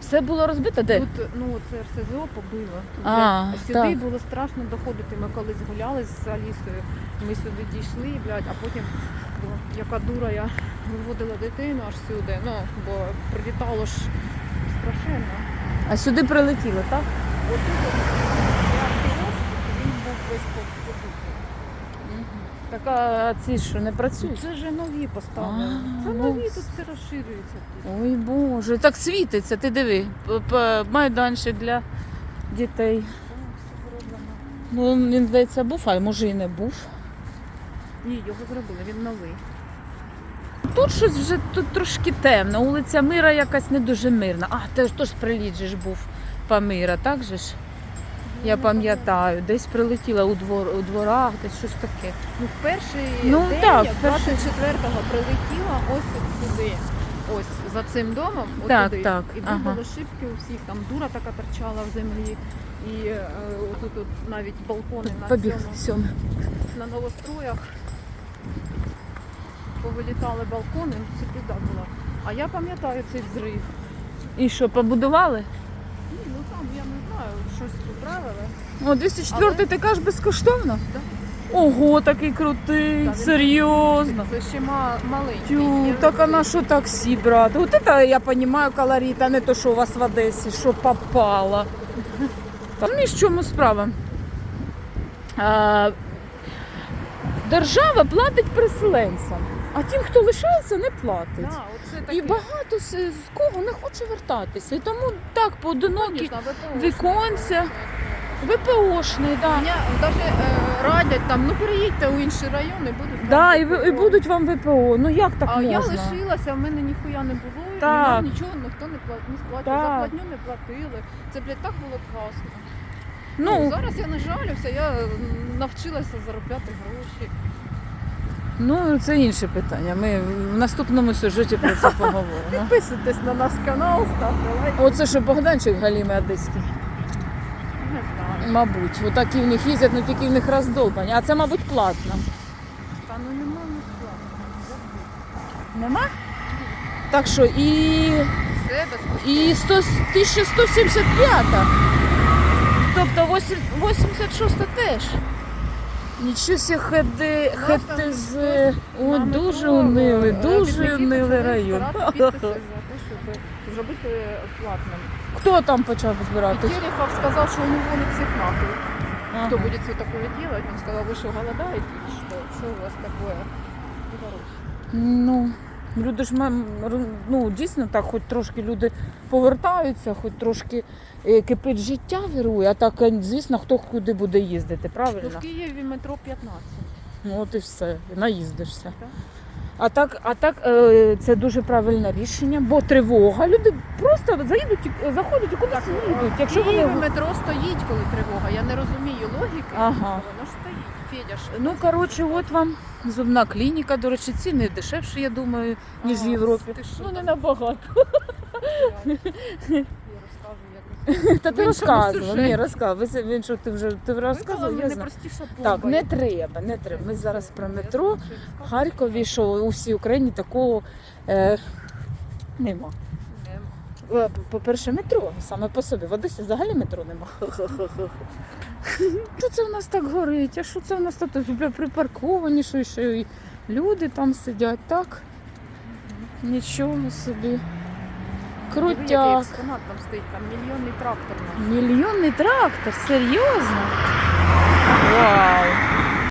Все було розбито де? Тут ну це РСЗО побило. Тут, А, сюди так. було страшно доходити. Ми колись гуляли з Алісою. Ми сюди дійшли, блядь, а потім бо, яка дура я виводила дитину аж сюди. Ну, бо прилітало ж страшенно. А сюди прилетіло, так? Отут він був весь. Так а ці що не працюють? Це вже нові поставили. А, Це ну, нові, тут все розширюється. Тут. Ой Боже, так світиться, ти диви. Майданчик для дітей. Зроблено. Ну, він, здається, був, а може і не був. Ні, його зробили, він новий. Тут щось вже тут трошки темно. Вулиця Мира якась не дуже мирна. А, теж теж приліт же ж був Памира, так же ж? Я пам'ятаю, десь прилетіла у, двор, у дворах, десь щось таке. Ну, в перший Ну, день, так, я перший- 24-го прилетіла ось от сюди. Ось за цим домом, Так, туди. так, І ага. вибило шибки у всіх, там дура така торчала в землі. І е, отут от навіть балкони на Побіг цьому, на новостроях. Повилітали балкони, це біда була. А я пам'ятаю цей взрив. І що, побудували? Ну я не знаю, щось поправили. О, 204 Але- ти кажеш безкоштовно? Да. Ого, такий крутий, Та він- серйозно. Це ще ма- маленький. Тю, так а на що таксі брати? Вот это я понимаю колорит, а не то, що у вас в Одесі, що попало. Розумієш, в чому справа? А, держава платить переселенцям, а тим, хто лишається, не платить. Да, оце І багато з, з кого не хоче вертатися. І тому так поодинокі Конечно, віконця. ВПОшний, да. Мене навіть е, радять там, ну переїдьте у інші райони, будуть. Да, вам і, ви- і ВПО. будуть вам ВПО. Ну як так а можна? я лишилася, в мене ніхуя не було, і Так. нам нічого ніхто не платив, не сплачував, Так. заплатню не платили. Це, блядь, так було класно. Ну, зараз я не жалюся, я м, навчилася заробляти гроші. Ну це інше питання. Ми в наступному сюжеті про це поговоримо. Підписуйтесь на наш канал, ставте лайк. Оце що Богданчик Галіми Одеський. Не знаю. Мабуть, отакі в них їздять, ну тільки в них роздовбані. А це, мабуть, платно. Та ну нема не сплачено. Нема? Так що і, Все і 100, 1175. Тобто 8 86 теж. Нічого сі ходи хеди з. О, дуже унилий, е, дуже унилий район. щоб зробити платним. Хто там почав збирати? Терехов сказав, що он уволит всіх нахуй. Ага. Хто буде це такое делать? Він сказав, ви що голодаєте, що? Что у вас такое? Ну. Ну, люди ж ну, дійсно так, хоч трошки люди повертаються, хоч трошки е, кипить життя вірує, а так, е, звісно, хто куди буде їздити, Ну, правильно? в Києві метро 15. Ну от і все, наїздишся. Так. А так, а так е, це дуже правильне рішення, бо тривога. Люди просто заїдуть, і- заходять і кудись їдуть. Якщо в вони метро стоїть, коли тривога. Я не розумію логіки. Ага. Воно ж стоїть. Федя ж. ну коротше, от вам зубна клініка. До речі, ціни дешевші, я думаю, ніж в Європі. ти що Ну не набагато. Та ти В розказував. Ні, розказував. Він що ти вже ти розказував? Я знаю. Так, не треба, не треба. Ми зараз про метро. В Харкові, що у всій Україні такого е, нема. Е, По-перше, метро саме по собі. В Одесі взагалі метро нема. Що це в нас так горить? А що це в нас тут припарковані, що ще люди там сидять, так? Нічого собі. Крутяк. експонат там стоїть, там мільйонний трактор. Ну. Мільйонний трактор, серйозно? Вау!